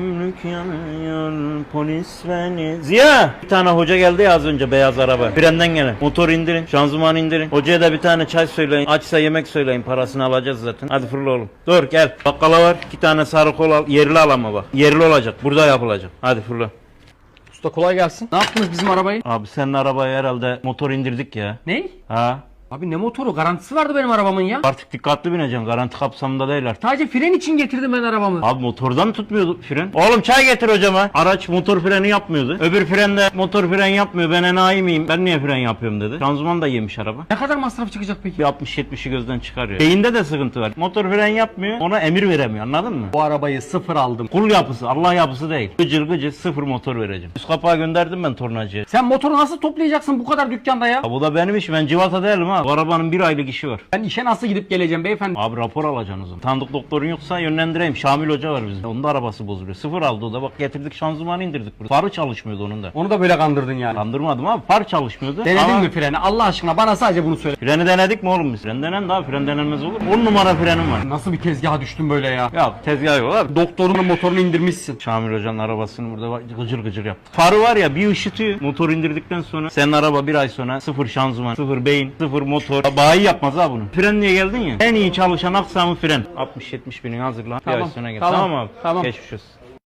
Gümrük yanıyor polis beni. Ziya! Bir tane hoca geldi ya az önce beyaz araba. Frenden gelen. Motor indirin şanzıman indirin. Hocaya da bir tane çay söyleyin. Açsa yemek söyleyin parasını alacağız zaten. Hadi fırla oğlum. Dur gel. Bakkala var iki tane sarı kola yerli al ama bak. Yerli olacak burada yapılacak. Hadi fırla. Usta kolay gelsin. Ne yaptınız bizim arabayı? Abi senin arabaya herhalde motor indirdik ya. Ne? Ha Abi ne motoru? Garantisi vardı benim arabamın ya. artık dikkatli bineceksin garanti kapsamında değil artık Sadece fren için getirdim ben arabamı. Abi motordan tutmuyordu fren. Oğlum çay getir hocama. Araç motor freni yapmıyordu. Öbür fren de motor fren yapmıyor. Ben enayi miyim? Ben niye fren yapıyorum dedi. Şanzıman da yemiş araba. Ne kadar masraf çıkacak peki? Bir 60-70'i gözden çıkarıyor. Beyinde de sıkıntı var. Motor fren yapmıyor. Ona emir veremiyor. Anladın mı? Bu arabayı sıfır aldım. Kul yapısı. Allah yapısı değil. Gıcır gıcır sıfır motor vereceğim. Üst kapağı gönderdim ben tornacıya. Sen motoru nasıl toplayacaksın bu kadar dükkanda ya? Ya bu da benim işim. Ben civata değilim ha. Bu arabanın bir aylık işi var. Ben işe nasıl gidip geleceğim beyefendi? Abi rapor alacaksın o zaman. Tanıdık doktorun yoksa yönlendireyim. Şamil Hoca var bizde. Onun da arabası bozuluyor. Sıfır aldı o da. Bak getirdik şanzımanı indirdik burada. Farı çalışmıyordu onun da. Onu da böyle kandırdın yani. Kandırmadım abi. Far çalışmıyordu. Denedin Ama mi freni? Allah aşkına bana sadece bunu söyle. Freni denedik mi oğlum biz? Fren denen daha fren denenmez olur. 10 numara frenim var. Nasıl bir tezgaha düştün böyle ya? Ya tezgah yok abi. Doktorun da motorunu indirmişsin. Şamil Hoca'nın arabasını burada bak- gıcır gıcır yaptı. Farı var ya bir ışıtıyor. Motor indirdikten sonra senin araba bir ay sonra sıfır şanzıman, sıfır beyin, sıfır motor. Bayi yapmaz ha bunu. Fren diye geldin ya. En iyi çalışan aksamı fren. 60-70 binin hazırla. Tamam, gel. tamam, Tamam, abi. tamam. Geçmiş olsun.